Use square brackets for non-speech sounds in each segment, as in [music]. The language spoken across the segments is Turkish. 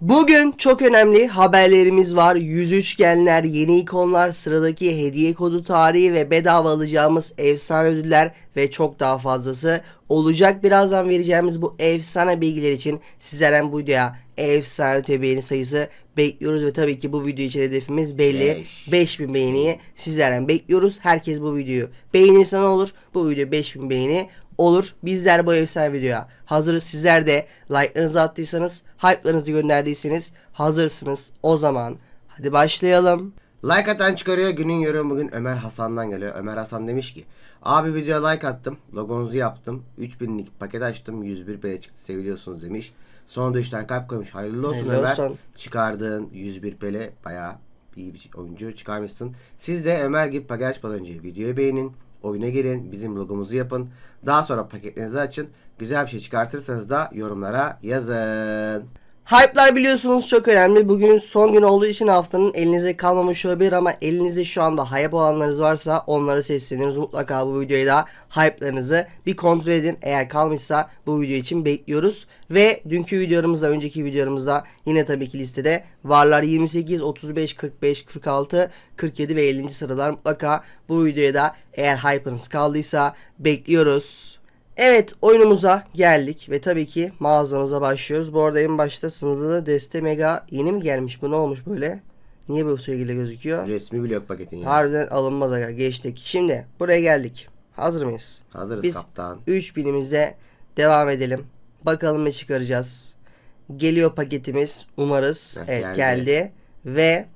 Bugün çok önemli haberlerimiz var. Yüz üçgenler, yeni ikonlar, sıradaki hediye kodu tarihi ve bedava alacağımız efsane ödüller ve çok daha fazlası olacak. Birazdan vereceğimiz bu efsane bilgiler için sizlerden bu videoya efsane öte beğeni sayısı bekliyoruz ve tabii ki bu video için hedefimiz belli. Beş. 5000 beğeniyi sizlerden bekliyoruz. Herkes bu videoyu beğenirse ne olur? Bu video 5000 beğeni olur. Bizler bu efsane videoya hazırız. Sizler de like'larınızı attıysanız, hype'larınızı gönderdiyseniz hazırsınız. O zaman hadi başlayalım. Like atan çıkarıyor. Günün yorumu bugün Ömer Hasan'dan geliyor. Ömer Hasan demiş ki Abi videoya like attım. Logonuzu yaptım. 3000'lik paket açtım. 101 TL çıktı. Seviliyorsunuz demiş. Sonra da 3 tane kalp koymuş. Hayırlı olsun Hayırlı Ömer. olsun. Çıkardığın 101 TL bayağı iyi bir oyuncu çıkarmışsın. Siz de Ömer gibi paket açmadan önce videoyu beğenin. Oyuna girin. Bizim logomuzu yapın. Daha sonra paketlerinizi açın. Güzel bir şey çıkartırsanız da yorumlara yazın. Hype'lar biliyorsunuz çok önemli. Bugün son gün olduğu için haftanın elinize kalmamış olabilir ama elinizde şu anda hype olanlarınız varsa onlara sesleniyoruz. Mutlaka bu videoyu da hype'larınızı bir kontrol edin. Eğer kalmışsa bu video için bekliyoruz. Ve dünkü videolarımızda, önceki videolarımızda yine tabii ki listede varlar 28, 35, 45, 46, 47 ve 50. sıralar. Mutlaka bu videoya da eğer hype'ınız kaldıysa bekliyoruz. Evet oyunumuza geldik ve tabii ki mağazamıza başlıyoruz. Bu arada en başta sınırlı deste mega yeni mi gelmiş? Bu ne olmuş böyle? Niye bu şekilde gözüküyor? Resmi blok paketin yani. Harbiden alınmaz aga geçtik. Şimdi buraya geldik. Hazır mıyız? Hazırız Biz kaptan. 3000'imizde devam edelim. Bakalım ne çıkaracağız. Geliyor paketimiz umarız. Heh, evet geldi. geldi. Ve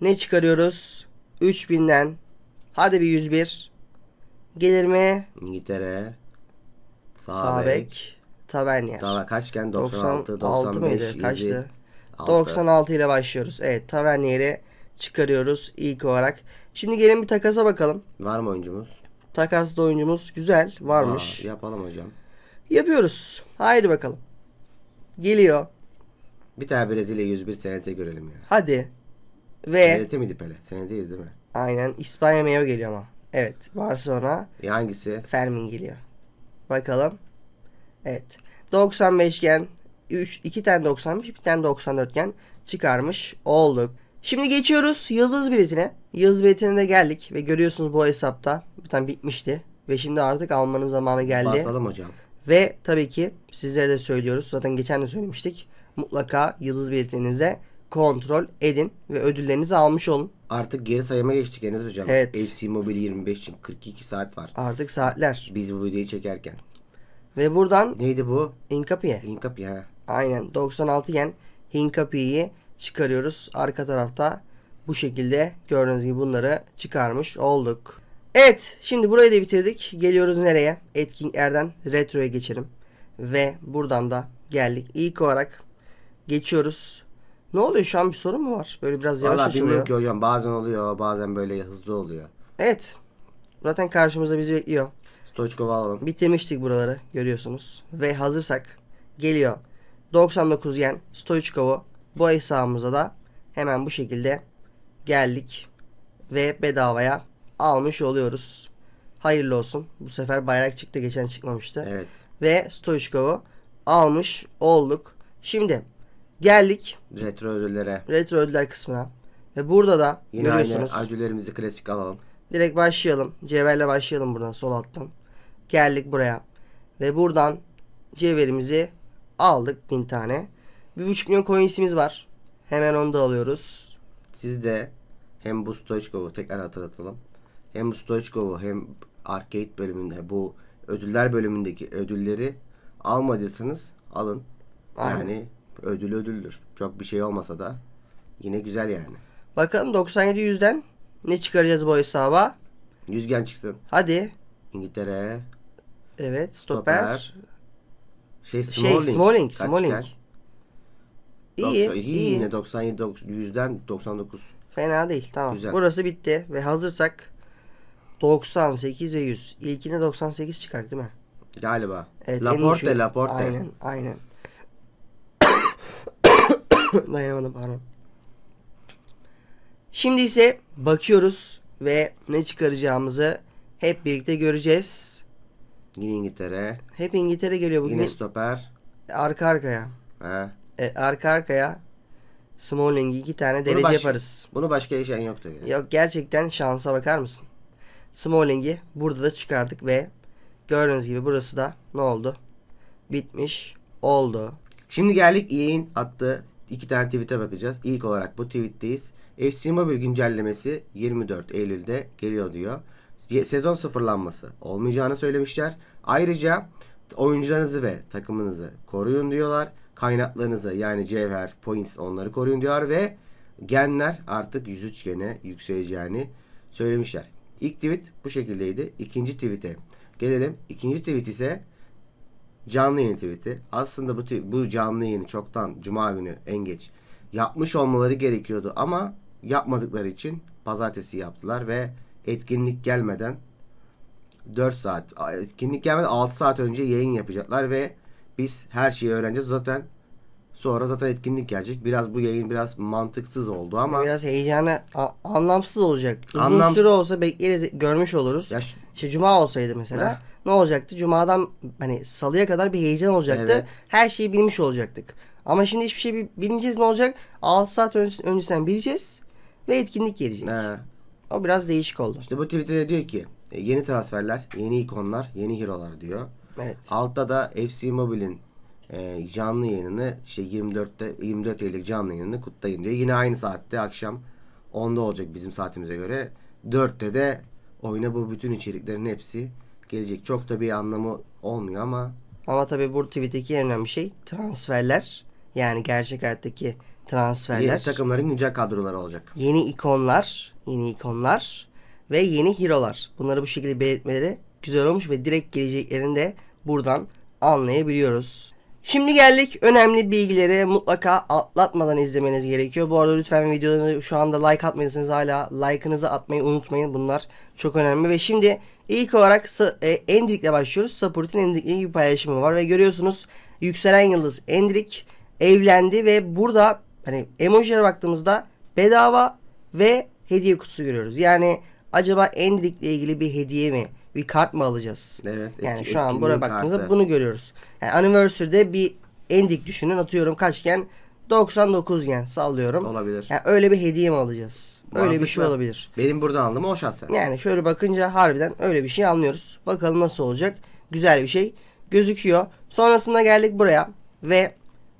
ne çıkarıyoruz? 3000'den hadi bir 101 gelir mi? İngiltere. Sağ, bek. Tavernier. Daha kaçken 96, 96 95, mıydı? 7, Kaçtı? 6. 96 ile başlıyoruz. Evet Tavernier'i çıkarıyoruz ilk olarak. Şimdi gelin bir takasa bakalım. Var mı oyuncumuz? Takaslı oyuncumuz güzel varmış. Aa, yapalım hocam. Yapıyoruz. Haydi bakalım. Geliyor. Bir tane Brezilya 101 senete görelim ya. Hadi. Ve Senete miydi Pele? Seneteyiz değil mi? aynen İspanya Meo geliyor ama. Evet. Barcelona E hangisi? Fermin geliyor. Bakalım. Evet. 95 gen 3 2 tane 95 bir tane 94 gen çıkarmış olduk. Şimdi geçiyoruz yıldız biletine. Yıldız biletine de geldik ve görüyorsunuz bu hesapta bir tane bitmişti ve şimdi artık almanın zamanı geldi. Basalım hocam. Ve tabii ki sizlere de söylüyoruz. Zaten geçen de söylemiştik. Mutlaka yıldız biletinize kontrol edin ve ödüllerinizi almış olun. Artık geri sayıma geçtik Enes hocam. Evet. FC Mobile 25 için 42 saat var. Artık saatler. Biz bu videoyu çekerken. Ve buradan Neydi bu? Inkapi'ye. Inkapi ha. Aynen 96 yen Hinkapi'yi çıkarıyoruz. Arka tarafta bu şekilde gördüğünüz gibi bunları çıkarmış olduk. Evet şimdi burayı da bitirdik. Geliyoruz nereye? Etkinliklerden Retro'ya geçelim. Ve buradan da geldik. İlk olarak geçiyoruz. Ne oluyor şu an bir sorun mu var? Böyle biraz yavaş Valla bilmiyorum açılıyor. ki hocam. Bazen oluyor bazen böyle hızlı oluyor. Evet. Zaten karşımızda bizi bekliyor. Stoichkov'u alalım. Bitirmiştik buraları görüyorsunuz. Ve hazırsak geliyor. 99 yen Stoichkov'u bu hesabımıza da hemen bu şekilde geldik. Ve bedavaya almış oluyoruz. Hayırlı olsun. Bu sefer bayrak çıktı. Geçen çıkmamıştı. Evet. Ve Stoichkov'u almış olduk. Şimdi geldik Retro ödüllere. retro ödüller kısmına. Ve burada da Yine görüyorsunuz. aynı ödüllerimizi klasik alalım. Direkt başlayalım. Cevherle başlayalım buradan sol alttan. Geldik buraya. Ve buradan cevherimizi aldık bin tane. Bir buçuk milyon coinsimiz var. Hemen onu da alıyoruz. Siz de hem bu Stoichkov'u tekrar hatırlatalım. Hem bu Stoichkov'u hem Arcade bölümünde bu ödüller bölümündeki ödülleri almadıysanız alın. Aynen. Yani ödül ödüldür. Çok bir şey olmasa da yine güzel yani. Bakalım 97 yüzden ne çıkaracağız bu hesaba? Yüzgen çıksın. Hadi. İngiltere. Evet stoper. Stoper. Şey Şey Smalling. Smalling. Kaç Smalling. İyi, Doksan- iyi. Yine 97 dok- yüzden 99. Fena değil. Tamam. Güzel. Burası bitti ve hazırsak 98 ve 100. İlkine 98 çıkar değil mi? Galiba. Evet, Laporte, Laporte. Aynen, aynen. [coughs] Dayanamadım pardon. Şimdi ise bakıyoruz ve ne çıkaracağımızı hep birlikte göreceğiz. Yine İngiltere. Hep İngiltere geliyor bugün. Yine stoper. Arka arkaya. Ha. E, arka arkaya Smalling'i iki tane derece baş- yaparız. Bunu başka yaşayan yoktu. Yani. Yok gerçekten şansa bakar mısın? Smalling'i burada da çıkardık ve gördüğünüz gibi burası da ne oldu? Bitmiş oldu. Şimdi geldik EA'in attığı iki tane tweet'e bakacağız. İlk olarak bu tweet'teyiz. FC Mobile güncellemesi 24 Eylül'de geliyor diyor. Se- Sezon sıfırlanması olmayacağını söylemişler. Ayrıca oyuncularınızı ve takımınızı koruyun diyorlar. Kaynaklarınızı yani cevher, points onları koruyun diyorlar ve genler artık 103 gene yükseleceğini söylemişler. İlk tweet bu şekildeydi. İkinci tweet'e gelelim. İkinci tweet ise canlı yayın tweet'i. Aslında bu bu canlı yayını çoktan cuma günü en geç yapmış olmaları gerekiyordu ama yapmadıkları için pazartesi yaptılar ve etkinlik gelmeden 4 saat etkinlik gelmeden 6 saat önce yayın yapacaklar ve biz her şeyi öğreneceğiz zaten sonra zaten etkinlik gelecek. Biraz bu yayın biraz mantıksız oldu ama Biraz heyecanı anlamsız olacak. Uzun Anlam- süre olsa bekleriz görmüş oluruz. ya şu- İşte cuma olsaydı mesela Heh. Ne olacaktı? Cumadan hani salıya kadar bir heyecan olacaktı. Evet. Her şeyi bilmiş olacaktık. Ama şimdi hiçbir şey bi- bilmeyeceğiz ne olacak? 6 saat önce, öncesinden bileceğiz ve etkinlik gelecek. He. O biraz değişik oldu. İşte bu Twitter'da diyor ki e, yeni transferler, yeni ikonlar, yeni hero'lar diyor. Evet. Altta da FC Mobile'in e, canlı yayınını işte 24'te 24 Eylül canlı yayınını kutlayın diyor. Yine aynı saatte akşam 10'da olacak bizim saatimize göre. 4'te de oyuna bu bütün içeriklerin hepsi gelecek. Çok da bir anlamı olmuyor ama Ama tabii bu tweet'teki en önemli şey transferler. Yani gerçek hayattaki yeni transferler. takımların güncel kadroları olacak. Yeni ikonlar, yeni ikonlar ve yeni hero'lar. Bunları bu şekilde belirtmeleri güzel olmuş ve direkt geleceklerini de buradan anlayabiliyoruz. Şimdi geldik önemli bilgileri mutlaka atlatmadan izlemeniz gerekiyor. Bu arada lütfen videoyu şu anda like atmadıysanız hala like'ınızı atmayı unutmayın. Bunlar çok önemli ve şimdi ilk olarak e, Endrick'le başlıyoruz. Sapurt'un Endrick'le ilgili bir paylaşımı var ve görüyorsunuz yükselen yıldız Endrick evlendi ve burada hani emojilere baktığımızda bedava ve hediye kutusu görüyoruz. Yani acaba Endrick'le ilgili bir hediye mi, bir kart mı alacağız? Evet. Yani etki- şu an buraya baktığımızda kartı. bunu görüyoruz. Yani Anniversary'de bir Endrick düşünün atıyorum kaçken 99 yen sallıyorum. olabilir. Yani öyle bir hediye mi alacağız? Öyle bir Mantıklı. şey olabilir. Benim burada anlamı o şahsen. Yani şöyle bakınca harbiden öyle bir şey anlıyoruz. Bakalım nasıl olacak. Güzel bir şey gözüküyor. Sonrasında geldik buraya ve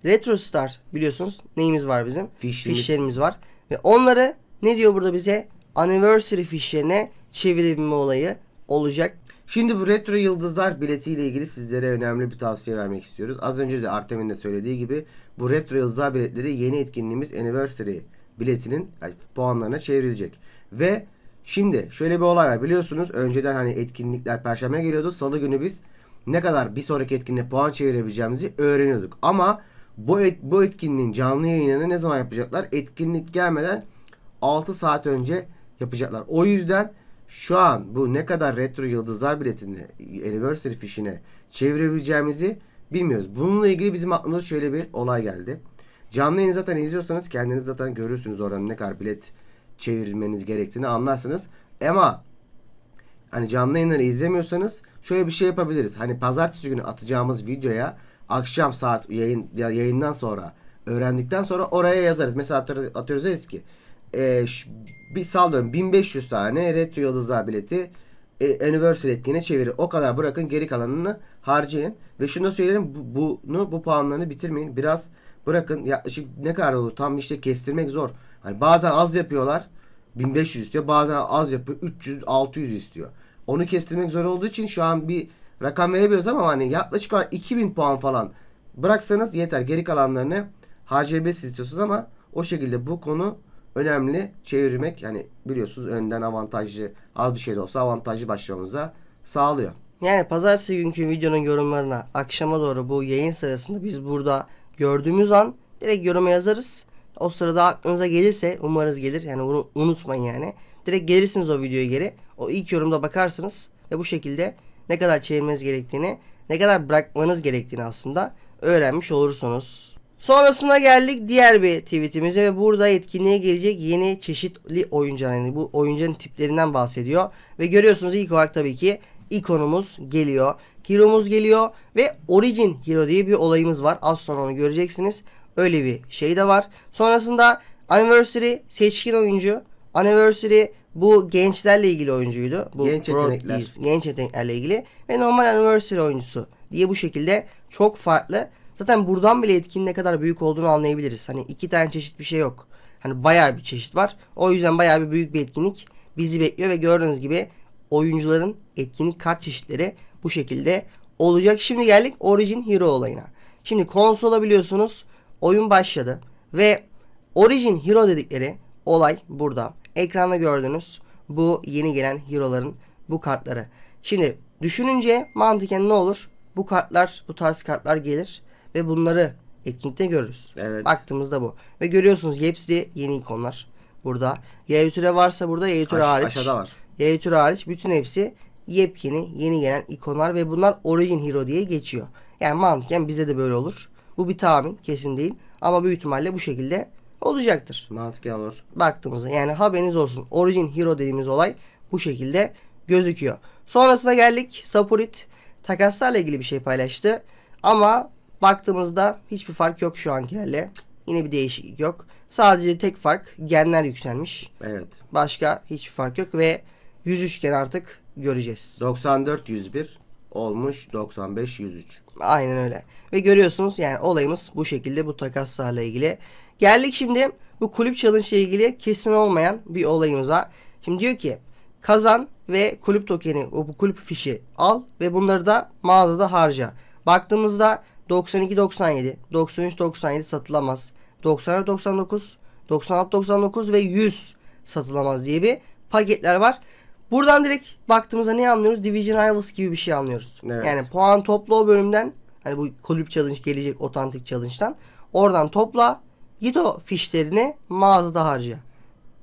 Retro Star biliyorsunuz neyimiz var bizim? Fişimiz. Fişlerimiz var. Ve onları ne diyor burada bize? Anniversary fişlerine çevirebilme olayı olacak. Şimdi bu retro yıldızlar biletiyle ilgili sizlere önemli bir tavsiye vermek istiyoruz. Az önce de Artem'in de söylediği gibi bu retro yıldızlar biletleri yeni etkinliğimiz Anniversary biletinin yani puanlarına çevrilecek. Ve şimdi şöyle bir olay var biliyorsunuz önceden hani etkinlikler perşembe geliyordu. Salı günü biz ne kadar bir sonraki etkinliğe puan çevirebileceğimizi öğreniyorduk. Ama bu et, bu etkinliğin canlı yayınını ne zaman yapacaklar? Etkinlik gelmeden 6 saat önce yapacaklar. O yüzden şu an bu ne kadar retro yıldızlar biletini anniversary fişine çevirebileceğimizi bilmiyoruz. Bununla ilgili bizim aklımıza şöyle bir olay geldi. Canlı yayını zaten izliyorsanız kendiniz zaten görürsünüz oradan ne kadar bilet çevirmeniz gerektiğini anlarsınız. Ama hani canlı yayınları izlemiyorsanız şöyle bir şey yapabiliriz. Hani pazartesi günü atacağımız videoya akşam saat yayın ya- yayından sonra öğrendikten sonra oraya yazarız. Mesela atıyoruz, atıyoruz ki e, şu- bir sallıyorum 1500 tane retro yıldızlar bileti e, anniversary etkinliğine çevirir. O kadar bırakın geri kalanını harcayın. Ve şunu da söyleyelim bu, bunu bu puanlarını bitirmeyin. Biraz bırakın yaklaşık ne kadar olur tam işte kestirmek zor. Hani bazen az yapıyorlar 1500 istiyor bazen az yapıyor 300 600 istiyor. Onu kestirmek zor olduğu için şu an bir rakam veremiyoruz ama hani yaklaşık olarak 2000 puan falan bıraksanız yeter. Geri kalanlarını harcayabilirsiniz istiyorsunuz ama o şekilde bu konu önemli. Çevirmek yani biliyorsunuz önden avantajlı az bir şey de olsa avantajlı başlamamıza sağlıyor. Yani pazartesi günkü videonun yorumlarına akşama doğru bu yayın sırasında biz burada gördüğümüz an direkt yoruma yazarız. O sırada aklınıza gelirse umarız gelir. Yani bunu unutmayın yani. Direkt gelirsiniz o videoya geri. O ilk yorumda bakarsınız ve bu şekilde ne kadar çevirmeniz gerektiğini, ne kadar bırakmanız gerektiğini aslında öğrenmiş olursunuz. Sonrasında geldik diğer bir tweetimize ve burada etkinliğe gelecek yeni çeşitli oyuncular yani bu oyuncunun tiplerinden bahsediyor. Ve görüyorsunuz ilk olarak tabii ki ikonumuz geliyor. Hero'muz geliyor ve Origin Hero diye bir olayımız var. Az sonra onu göreceksiniz. Öyle bir şey de var. Sonrasında Anniversary seçkin oyuncu. Anniversary bu gençlerle ilgili oyuncuydu. Bu Genç yetenekler. Genç yeteneklerle ilgili ve normal Anniversary oyuncusu diye bu şekilde çok farklı. Zaten buradan bile etkin ne kadar büyük olduğunu anlayabiliriz. Hani iki tane çeşit bir şey yok. Hani bayağı bir çeşit var. O yüzden bayağı bir büyük bir etkinlik bizi bekliyor ve gördüğünüz gibi oyuncuların etkinlik kart çeşitleri bu şekilde olacak. Şimdi geldik Origin Hero olayına. Şimdi konsola biliyorsunuz oyun başladı ve Origin Hero dedikleri olay burada. Ekranda gördüğünüz bu yeni gelen hero'ların bu kartları. Şimdi düşününce mantıken ne olur? Bu kartlar, bu tarz kartlar gelir ve bunları etkinlikte görürüz. Evet. Baktığımızda bu. Ve görüyorsunuz hepsi yeni ikonlar. Burada. Yayıtüre varsa burada yayıtüre Aş- hariç. aşağıda var. Yayıtüre hariç bütün hepsi yepyeni yeni gelen ikonlar ve bunlar Origin Hero diye geçiyor. Yani mantıken bize de böyle olur. Bu bir tahmin kesin değil ama büyük ihtimalle bu şekilde olacaktır Mantıken olur. baktığımızda yani haberiniz olsun. Origin Hero dediğimiz olay bu şekilde gözüküyor. Sonrasına geldik. Sapurit takaslarla ilgili bir şey paylaştı. Ama baktığımızda hiçbir fark yok şu ankilerle. Yine bir değişiklik yok. Sadece tek fark genler yükselmiş. Evet. Başka hiçbir fark yok ve 100 üçgen artık göreceğiz. 94 101 olmuş 95 103. Aynen öyle. Ve görüyorsunuz yani olayımız bu şekilde bu takaslarla ilgili. Geldik şimdi bu kulüp challenge ile ilgili kesin olmayan bir olayımıza. Şimdi diyor ki kazan ve kulüp tokeni o bu kulüp fişi al ve bunları da mağazada harca. Baktığımızda 92 97, 93 97 satılamaz. 94 99, 96 99 ve 100 satılamaz diye bir paketler var. Buradan direkt baktığımızda ne anlıyoruz? Division Rivals gibi bir şey anlıyoruz. Evet. Yani puan topla o bölümden hani bu kulüp challenge gelecek otantik challenge'dan oradan topla git o fişlerini mağazada harca.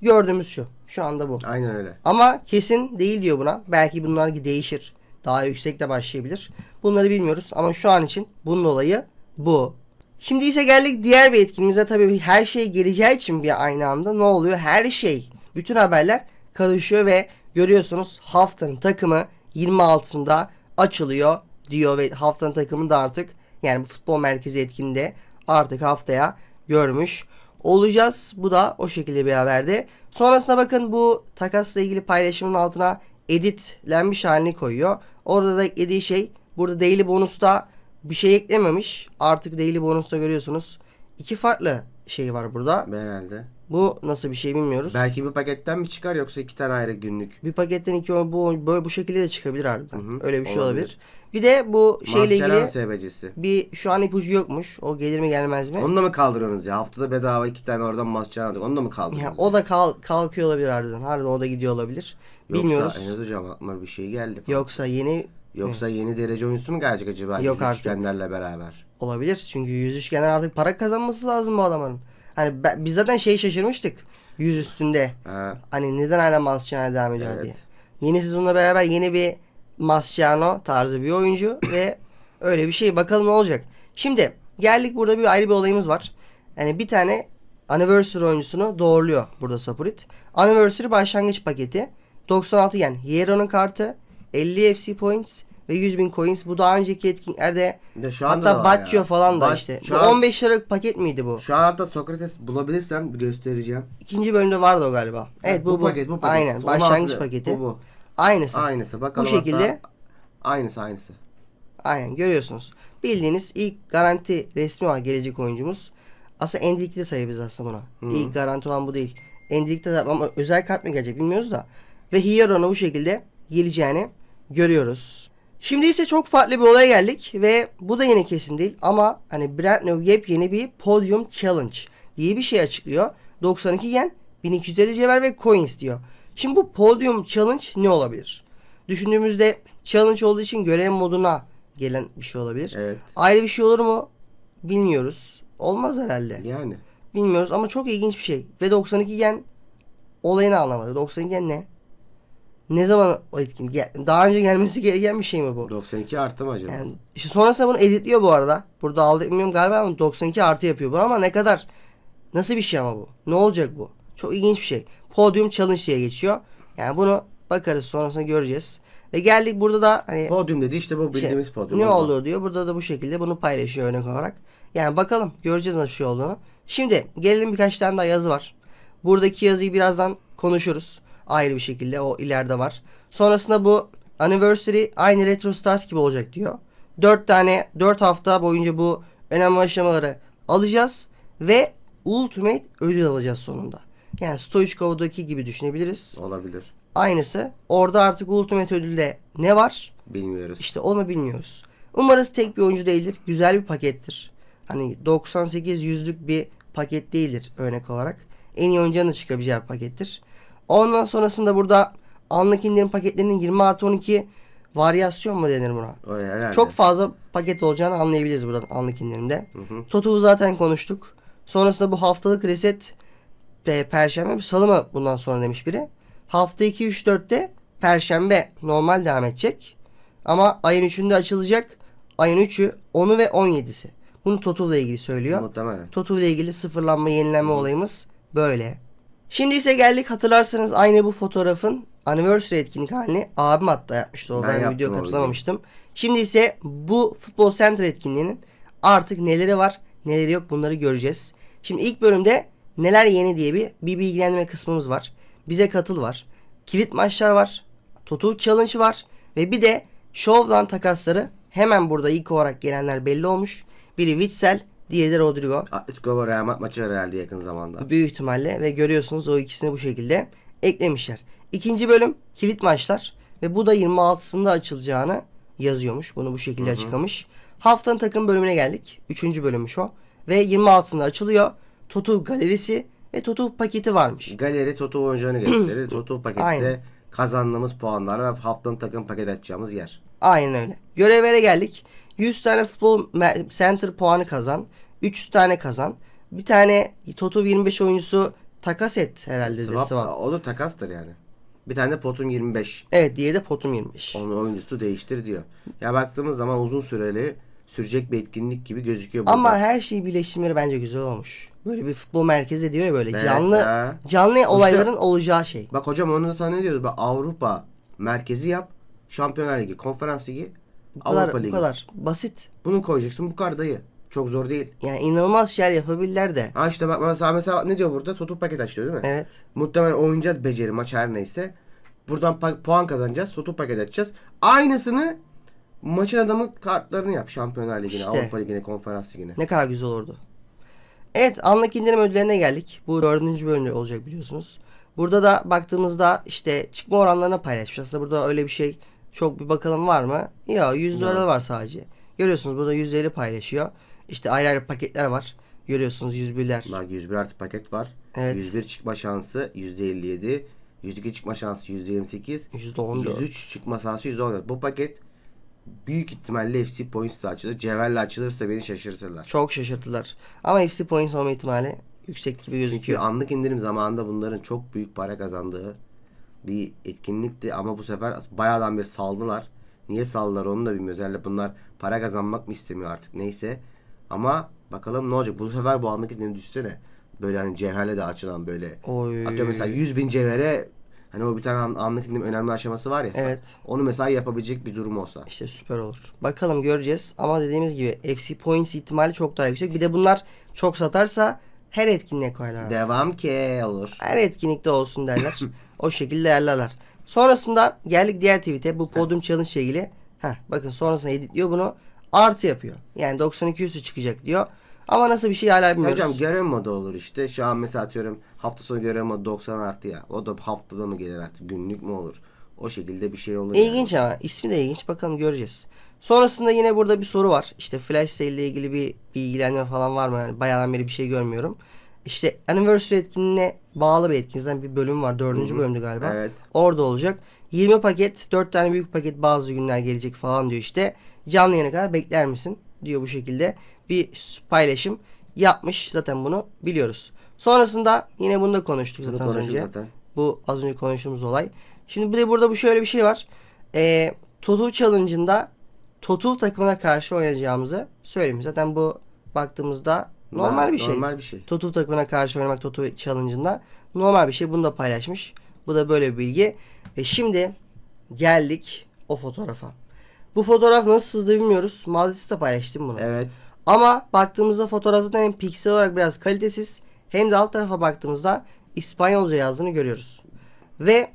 Gördüğümüz şu. Şu anda bu. Aynen öyle. Ama kesin değil diyor buna. Belki bunlar değişir. Daha yüksek de başlayabilir. Bunları bilmiyoruz ama şu an için bunun olayı bu. Şimdi ise geldik diğer bir etkinliğimize. Tabii her şey geleceği için bir aynı anda ne oluyor? Her şey, bütün haberler karışıyor ve görüyorsunuz haftanın takımı 26'sında açılıyor diyor ve haftanın takımını da artık yani bu futbol merkezi etkinliğinde artık haftaya görmüş olacağız. Bu da o şekilde bir haberdi. Sonrasında bakın bu takasla ilgili paylaşımın altına editlenmiş halini koyuyor. Orada da eklediği şey burada daily bonusta bir şey eklememiş. Artık daily bonusta görüyorsunuz. iki farklı şey var burada. Herhalde. Bu nasıl bir şey bilmiyoruz. Belki bir paketten mi çıkar yoksa iki tane ayrı günlük. Bir paketten iki bu böyle bu şekilde de çıkabilir harbiden. Hı hı, Öyle bir şey olabilir. olabilir. Bir de bu şeyle Maskeran ilgili SBC'si. bir şu an ipucu yokmuş. O gelir mi gelmez mi? Onu da mı kaldırıyorsunuz ya? Haftada bedava iki tane oradan maskeran aldık. Onu da mı Ya, kaldırıyorsunuz? o da kal kalkıyor olabilir harbiden. Harbiden o da gidiyor olabilir. Bilmiyoruz. Yoksa Enes hocam aklıma bir şey geldi. falan. Yoksa yeni Yoksa yeni derece oyuncusu mu gelecek acaba? Yok artık. üçgenlerle beraber. olabilir. Çünkü yüz üçgenler artık para kazanması lazım bu adamların. Hani ben- biz zaten şey şaşırmıştık. Yüz üstünde. Ha, Hani neden hala Mascherano devam ediyor Evet. diye. Yeni sezonla beraber yeni bir Mascherano tarzı bir oyuncu [coughs] ve öyle bir şey. Bakalım ne olacak. Şimdi geldik burada bir ayrı bir olayımız var. Yani bir tane Anniversary oyuncusunu doğruluyor burada Sapurit. Anniversary başlangıç paketi. 96 yen. Hiero'nun kartı. 50 FC points ve 100 bin coins. Bu daha önceki etkinliklerde de şu anda da hatta Baccio ya. falan da Bac- işte. Şu Bu an, 15 liralık paket miydi bu? şu an hatta Sokrates bulabilirsem göstereceğim. İkinci bölümde vardı o galiba. Evet bu bu. paket bu paket. Aynen 16 başlangıç paketi. Bu bu. Aynısı. Aynısı. Bakalım Bu şekilde hatta- Aynısı aynısı. aynen görüyorsunuz. Bildiğiniz ilk garanti resmi olan gelecek oyuncumuz. Aslında de sayabiliriz aslında buna. İlk garanti olan bu değil. Endilikte de ama özel kart mı gelecek bilmiyoruz da. Ve Hieron'a bu şekilde geleceğini görüyoruz. Şimdi ise çok farklı bir olaya geldik ve bu da yine kesin değil ama hani brand new yepyeni bir podium challenge diye bir şey açıklıyor. 92 yen, 1250 cevher ve coins diyor. Şimdi bu podium challenge ne olabilir? Düşündüğümüzde challenge olduğu için görev moduna gelen bir şey olabilir. Evet. Ayrı bir şey olur mu? Bilmiyoruz. Olmaz herhalde. Yani. Bilmiyoruz ama çok ilginç bir şey. Ve 92 gen olayını anlamadı. 92 gen ne? Ne zaman o etkinlik? Gel- Daha önce gelmesi gereken bir şey mi bu? 92 arttı mı acaba? Yani işte sonrasında bunu editliyor bu arada. Burada aldık bilmiyorum galiba ama 92 artı yapıyor bu ama ne kadar nasıl bir şey ama bu? Ne olacak bu? Çok ilginç bir şey. Podium challenge diye geçiyor. Yani bunu bakarız sonrasında göreceğiz. Ve geldik burada da hani Podyum dedi işte bu bildiğimiz podyum. ne Oldu. olur diyor. Burada da bu şekilde bunu paylaşıyor örnek olarak. Yani bakalım göreceğiz nasıl bir şey olduğunu. Şimdi gelelim birkaç tane daha yazı var. Buradaki yazıyı birazdan konuşuruz. Ayrı bir şekilde o ileride var. Sonrasında bu anniversary aynı Retro Stars gibi olacak diyor. 4 tane 4 hafta boyunca bu önemli aşamaları alacağız ve Ultimate ödül alacağız sonunda. Yani Stoichkov'daki gibi düşünebiliriz. Olabilir. Aynısı. Orada artık Ultimate ödülde ne var? Bilmiyoruz. İşte onu bilmiyoruz. Umarız tek bir oyuncu değildir. Güzel bir pakettir. Hani 98 yüzlük bir paket değildir örnek olarak. En iyi oyuncunun da çıkabileceği bir pakettir. Ondan sonrasında burada anlık indirim paketlerinin 20 artı 12 varyasyon mu denir buna? Herhalde. Çok fazla paket olacağını anlayabiliriz buradan anlık indirimde. Totu'yu zaten konuştuk. Sonrasında bu haftalık reset e, perşembe salı mı bundan sonra demiş biri. Hafta 2 3 4'te perşembe normal devam edecek. Ama ayın 3'ünde açılacak. Ayın 3'ü 10'u ve 17'si. Bunu Totu ile ilgili söylüyor. Muhtemelen. Totu ile ilgili sıfırlanma yenilenme olayımız böyle. Şimdi ise geldik hatırlarsanız aynı bu fotoğrafın anniversary etkinlik halini abim hatta yapmıştı. O Ben ben, video katılamamıştım. Şimdi ise bu futbol center etkinliğinin artık neleri var neleri yok bunları göreceğiz. Şimdi ilk bölümde neler yeni diye bir, bir bilgilendirme kısmımız var. Bize katıl var. Kilit maçlar var. Total challenge var. Ve bir de Show'dan takasları hemen burada ilk olarak gelenler belli olmuş. Biri Witsel, diğeri de Rodrigo. Atletico Real Madrid maçı herhalde yakın zamanda. Büyük ihtimalle ve görüyorsunuz o ikisini bu şekilde eklemişler. İkinci bölüm kilit maçlar ve bu da 26'sında açılacağını yazıyormuş. Bunu bu şekilde açıklamış. Haftanın takım bölümüne geldik. Üçüncü bölümmüş o. Ve 26'sında açılıyor. Totu galerisi ve Totu paketi varmış. Galeri Toto oyuncularını gösterir. [clears throat] Toto pakette Aynen. kazandığımız puanlarla haftanın takım paket açacağımız yer. Aynen öyle. Görevlere geldik. 100 tane futbol center puanı kazan. 300 tane kazan. Bir tane Toto 25 oyuncusu takas et herhalde. Swap, swap. o da takastır yani. Bir tane de potum 25. Evet diğeri de potum 25. Onun oyuncusu değiştir diyor. Ya baktığımız zaman uzun süreli sürecek bir etkinlik gibi gözüküyor burada. Ama her şeyi birleştirmeleri bence güzel olmuş. Böyle bir futbol merkezi diyor ya böyle Evet canlı ya. canlı olayların olacağı şey. Bak hocam onu da sana ne diyoruz? Bak Avrupa merkezi yap. Şampiyonlar Ligi, Konferans Ligi, Bu kadar, Avrupa bu Ligi. kadar basit. Bunu koyacaksın bu kadar dayı. Çok zor değil. Yani inanılmaz şeyler yapabilirler de. Ha işte bak mesela, mesela ne diyor burada? Total paket aç diyor değil mi? Evet. Muhtemelen oynayacağız beceri maç her neyse. Buradan pa- puan kazanacağız. Total paket açacağız. Aynısını maçın adamı kartlarını yap. Şampiyonlar Ligi'ne, İşte. Avrupa Ligi'ne, Konferans Ligi'ne. Ne kadar güzel olurdu. Evet anlık indirim ödüllerine geldik. Bu dördüncü bölümde olacak biliyorsunuz. Burada da baktığımızda işte çıkma oranlarına paylaşmış. Aslında burada öyle bir şey çok bir bakalım var mı? Yok 100 lira var sadece. Görüyorsunuz burada yüzleri paylaşıyor. İşte ayrı ayrı paketler var. Görüyorsunuz 101'ler. Bak 101 artı paket var. Evet. 101 çıkma şansı %57. 102 çıkma şansı %28. %14. 103 çıkma şansı %14. Bu paket büyük ihtimalle FC Points'la açılır. Cevher'le açılırsa beni şaşırtırlar. Çok şaşırttılar. Ama FC Points olma ihtimali yüksek gibi Çünkü gözüküyor. anlık indirim zamanında bunların çok büyük para kazandığı bir etkinlikti ama bu sefer bayağıdan beri saldılar. Niye saldılar onu da bilmiyoruz. Herhalde bunlar para kazanmak mı istemiyor artık neyse. Ama bakalım ne olacak. Bu sefer bu anlık indirim düşsene. Böyle hani cevherle de açılan böyle. Oy. Atıyorum mesela 100 bin cevhere hani o bir tane an- anlık indirim önemli aşaması var ya. Evet. Onu mesela yapabilecek bir durum olsa. İşte süper olur. Bakalım göreceğiz. Ama dediğimiz gibi FC Points ihtimali çok daha yüksek. Bir de bunlar çok satarsa her etkinliğe koyarlar. Devam ki olur. Her etkinlikte olsun derler. [laughs] o şekilde ayarlarlar. Sonrasında geldik diğer tweet'e. Bu Podium Challenge ile ilgili. Heh, bakın sonrasında editliyor bunu. Artı yapıyor. Yani 92 üstü çıkacak diyor. Ama nasıl bir şey hala bilmiyoruz. Hocam görev modu olur işte. Şu an mesela atıyorum hafta sonu görev modu 90 artı ya. O da haftada mı gelir artık günlük mü olur? O şekilde bir şey olur. yani. İlginç ama ismi de ilginç. Bakalım göreceğiz. Sonrasında yine burada bir soru var. İşte flash sale ile ilgili bir bilgilendirme falan var mı? Yani bayağıdan beri bir şey görmüyorum. İşte anniversary etkinliğine bağlı bir etkinlikten bir bölüm var. Dördüncü bölümdü galiba. Evet. Orada olacak. 20 paket, 4 tane büyük paket bazı günler gelecek falan diyor işte. Canlı yayına kadar bekler misin? Diyor bu şekilde. Bir paylaşım yapmış. Zaten bunu biliyoruz. Sonrasında yine bunu da konuştuk Bunu zaten az önce. zaten. Bu az önce konuştuğumuz olay. Şimdi bir de burada bu şöyle bir şey var. Ee, Totu Challenge'ında Totu takımına karşı oynayacağımızı söylemiş. Zaten bu baktığımızda normal bir şey. Normal bir şey. Totu takımına karşı oynamak Totu Challenge'ında normal bir şey. Bunu da paylaşmış. Bu da böyle bir bilgi. Ve şimdi geldik o fotoğrafa. Bu fotoğraf nasıl sızdı bilmiyoruz. Maldit'te paylaştım bunu. Evet. Ama baktığımızda fotoğrafta hem piksel olarak biraz kalitesiz hem de alt tarafa baktığımızda İspanyolca yazdığını görüyoruz. Ve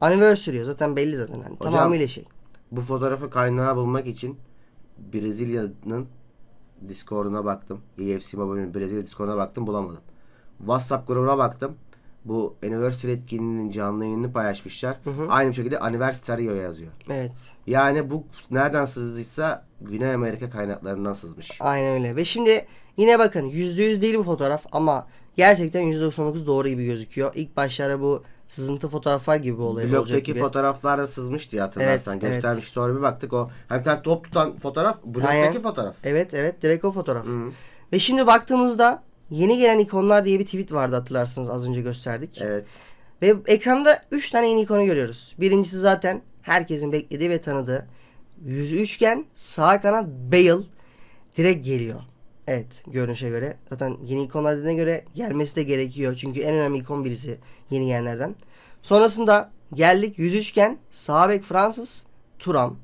anniversary zaten belli zaten. Yani Hocam- tamamıyla şey. Bu fotoğrafı kaynağı bulmak için Brezilya'nın Discord'una baktım. EFC Mobile'in Brezilya Discord'una baktım bulamadım. WhatsApp grubuna baktım. Bu Anniversary etkinliğinin canlı yayınını paylaşmışlar. hı. Aynı şekilde Anniversary yazıyor. Evet. Yani bu nereden sızdıysa Güney Amerika kaynaklarından sızmış. Aynen öyle. Ve şimdi yine bakın %100 değil bu fotoğraf ama gerçekten %99 doğru gibi gözüküyor. İlk başlarda bu sızıntı fotoğraflar gibi olay olacak gibi. fotoğraflar da sızmıştı ya hatırlarsan. Evet, evet. Göstermiş sonra bir baktık o. Hani bir tane top tutan fotoğraf. Blogdaki Aynen. fotoğraf. Evet evet direkt o fotoğraf. Hı. Ve şimdi baktığımızda yeni gelen ikonlar diye bir tweet vardı hatırlarsınız az önce gösterdik. Evet. Ve ekranda 3 tane yeni ikonu görüyoruz. Birincisi zaten herkesin beklediği ve tanıdığı yüzü üçgen sağ kanat Bale direkt geliyor. Evet görünüşe göre. Zaten yeni ikonlar dediğine göre gelmesi de gerekiyor. Çünkü en önemli ikon birisi yeni gelenlerden. Sonrasında geldik yüz üçgen sağ bek Fransız Turam.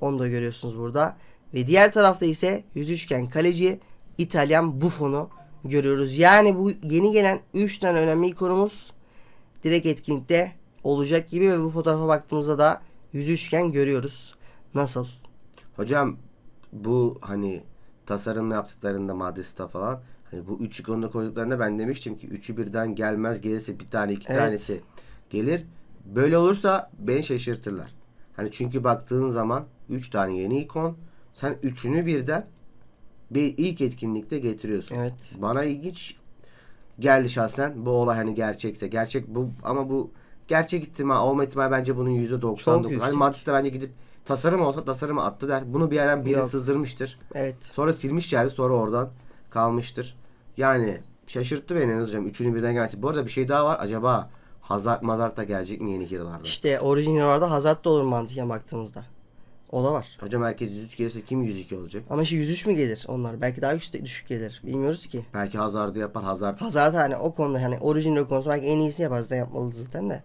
Onu da görüyorsunuz burada. Ve diğer tarafta ise yüz üçgen kaleci İtalyan Buffon'u görüyoruz. Yani bu yeni gelen 3 tane önemli ikonumuz direkt etkinlikte olacak gibi ve bu fotoğrafa baktığımızda da yüz üçgen görüyoruz. Nasıl? Hocam bu hani tasarım yaptıklarında Madrid'de falan hani bu üç ikonu da koyduklarında ben demiştim ki üçü birden gelmez gelirse bir tane iki Evet. tanesi gelir. Böyle olursa beni şaşırtırlar. Hani çünkü baktığın zaman üç tane yeni ikon sen üçünü birden bir ilk etkinlikte getiriyorsun. Evet. Bana ilginç geldi şahsen bu olay hani gerçekse. Gerçek bu ama bu gerçek ihtimal olma ihtimali bence bunun %99. Çok Hani yüksek. Madrid'de bence gidip tasarım olsa tasarımı attı der. Bunu bir yerden biri Yok. sızdırmıştır. Evet. Sonra silmiş geldi sonra oradan kalmıştır. Yani şaşırttı beni en hocam. Üçünü birden gelmesi. Bu arada bir şey daha var. Acaba Hazard Mazart da gelecek mi yeni hero'larda? İşte orijinallarda Hazard da olur mantıken baktığımızda. O da var. Hocam herkes 103 gelirse kim 102 olacak? Ama işte 103 mü gelir onlar? Belki daha yüksek düşük gelir. Bilmiyoruz ki. Belki Hazard'ı yapar. Hazard Hazard hani o konuda hani orijinal konusu belki en iyisini yapar zaten yapmalı zaten de.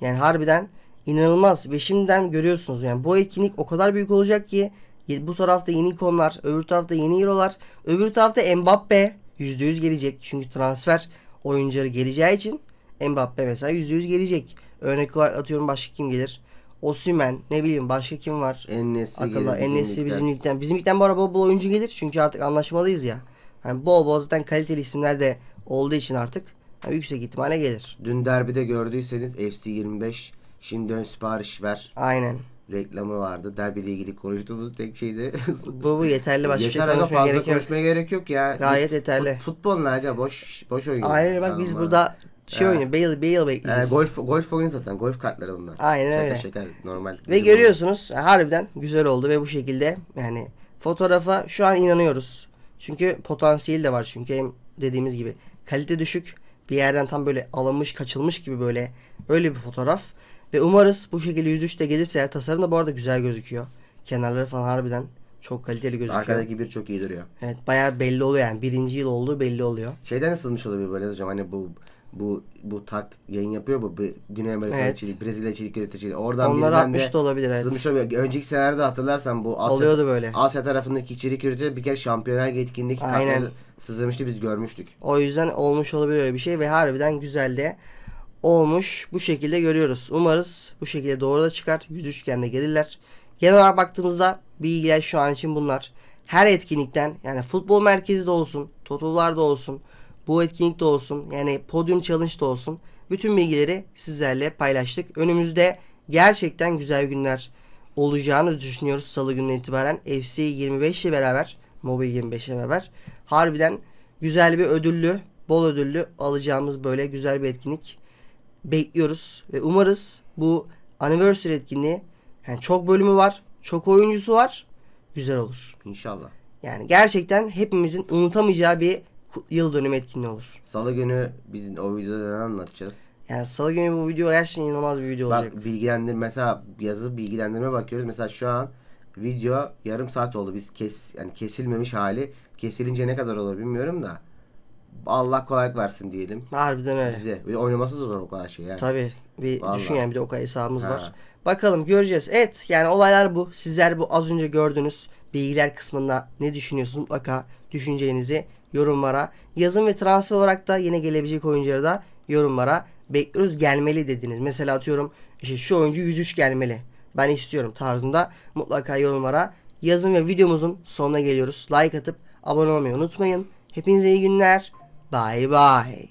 Yani harbiden inanılmaz ve şimdiden görüyorsunuz yani bu etkinlik o kadar büyük olacak ki bu tarafta yeni ikonlar, öbür tarafta yeni hero'lar, öbür tarafta Mbappe %100 gelecek. Çünkü transfer oyuncuları geleceği için Mbappe mesela %100 gelecek. Örnek olarak atıyorum başka kim gelir? Osimhen ne bileyim başka kim var? en nesli Akıllı gelir en nesli ligden. bizim ligden. Bizim ligden bu arada bol bol oyuncu gelir. Çünkü artık anlaşmalıyız ya. Yani bol bol zaten kaliteli isimler de olduğu için artık yani yüksek ihtimalle gelir. Dün derbide gördüyseniz FC 25 şimdi ön sipariş ver Aynen. reklamı vardı. Derbiyle ilgili konuştuğumuz tek şeydi. Bu, bu yeterli başka şey Yeter aga konuşmaya gerek yok. konuşmaya gerek yok ya. Gayet yeterli. Fut- Futbol ne aga boş boş oyun. Aynen bak biz Ama- burada şey Ha. oynuyor. Bale, Bale Ee, bekleyeceğiz. golf golf oyunu zaten. Golf kartları bunlar. Aynen şaka, öyle. Şaka normal. Ve görüyorsunuz harbiden güzel oldu ve bu şekilde yani fotoğrafa şu an inanıyoruz. Çünkü potansiyeli de var çünkü hem dediğimiz gibi kalite düşük bir yerden tam böyle alınmış kaçılmış gibi böyle öyle bir fotoğraf. Ve umarız bu şekilde 103'te gelirse eğer tasarım da bu arada güzel gözüküyor. Kenarları falan harbiden çok kaliteli gözüküyor. Arkadaki bir çok iyi duruyor. Evet bayağı belli oluyor yani birinci yıl olduğu belli oluyor. Şeyden ısınmış olabilir böyle hocam hani bu bu bu tak yayın yapıyor bu Güney Amerika Evet. içerik, Brezilya içerik yöneticiliği. Oradan Onlar birinden atmış da olabilir evet. sızmış olabilir. Önceki senelerde hatırlarsan bu Asya, Oluyordu böyle. Asya tarafındaki içerik üretici bir kere şampiyonel etkinlik Aynen. sızlamıştı biz görmüştük. O yüzden olmuş olabilir öyle bir şey ve harbiden güzel de olmuş. Bu şekilde görüyoruz. Umarız bu şekilde doğru da çıkar. Yüz üçgende gelirler. Genel olarak baktığımızda bilgiler şu an için bunlar. Her etkinlikten yani futbol merkezi de olsun, totolar da olsun, bu etkinlik de olsun, yani podium challenge da olsun. Bütün bilgileri sizlerle paylaştık. Önümüzde gerçekten güzel günler olacağını düşünüyoruz salı gününden itibaren. FC 25 ile beraber, Mobil 25 ile beraber harbiden güzel bir ödüllü, bol ödüllü alacağımız böyle güzel bir etkinlik bekliyoruz ve umarız bu anniversary etkinliği yani çok bölümü var, çok oyuncusu var, güzel olur. İnşallah. Yani gerçekten hepimizin unutamayacağı bir yıl dönümü etkinliği olur. Salı günü biz o videoda ne anlatacağız? Yani salı günü bu video gerçekten inanılmaz bir video olacak. Bak bilgilendir mesela yazı bilgilendirme bakıyoruz. Mesela şu an video yarım saat oldu. Biz kes yani kesilmemiş hali. Kesilince ne kadar olur bilmiyorum da. Allah kolaylık versin diyelim. Harbiden öyle. Bize. Ve oynaması da zor o kadar şey yani. Tabii. Bir Vallahi. düşün yani bir de o kadar hesabımız Ha. var. Bakalım göreceğiz. Evet yani olaylar bu. Sizler bu az önce gördünüz. bilgiler kısmında ne düşünüyorsunuz mutlaka düşüneceğinizi yorumlara yazın ve transfer olarak da yine gelebilecek oyuncuları da yorumlara bekliyoruz gelmeli dediniz. Mesela atıyorum işte şu oyuncu 103 gelmeli. Ben istiyorum tarzında mutlaka yorumlara yazın ve videomuzun sonuna geliyoruz. Like atıp abone olmayı unutmayın. Hepinize iyi günler. Bye bye.